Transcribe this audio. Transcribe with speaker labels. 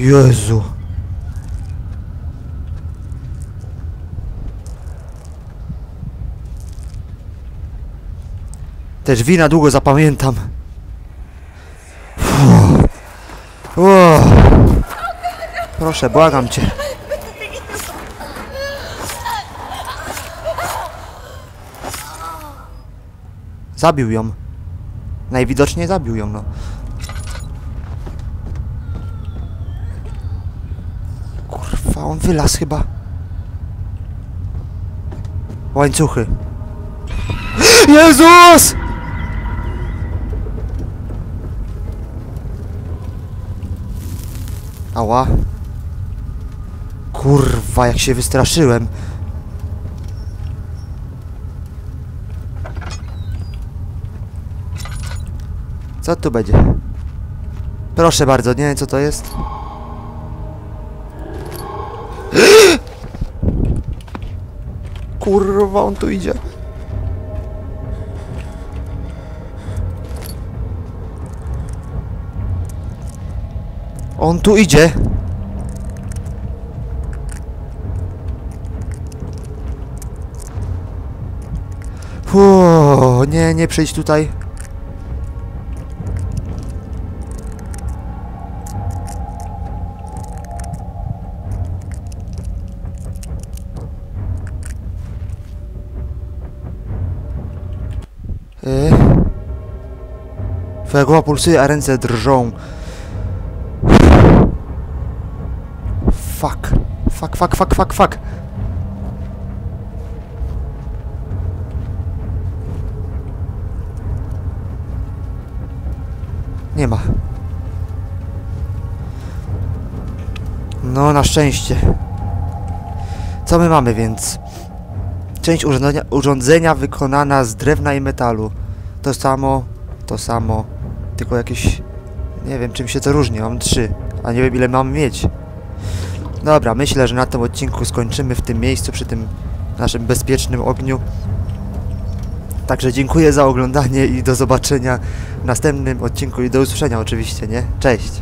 Speaker 1: Jezu. Te drzwi na długo zapamiętam. Proszę, błagam cię. Zabił ją. Najwidoczniej zabił ją, no. Kurwa, on wylazł chyba. Łańcuchy. Jezus! Ała. Kurwa, jak się wystraszyłem. Co tu będzie? Proszę bardzo, nie wiem co to jest. Kurwa, on tu idzie. On tu idzie. Uuu, nie, nie przyjdź tutaj. Twoja głowa pulsuje, a ręce drżą. Fuck. Fuck, fuck, fuck, fuck, fuck. Nie ma. No, na szczęście. Co my mamy więc? Część urządzenia, urządzenia wykonana z drewna i metalu. To samo, to samo, tylko jakieś... Nie wiem, czym się to różni. Mam trzy, a nie wiem ile mam mieć. Dobra, myślę, że na tym odcinku skończymy w tym miejscu, przy tym naszym bezpiecznym ogniu. Także dziękuję za oglądanie i do zobaczenia w następnym odcinku i do usłyszenia oczywiście, nie? Cześć!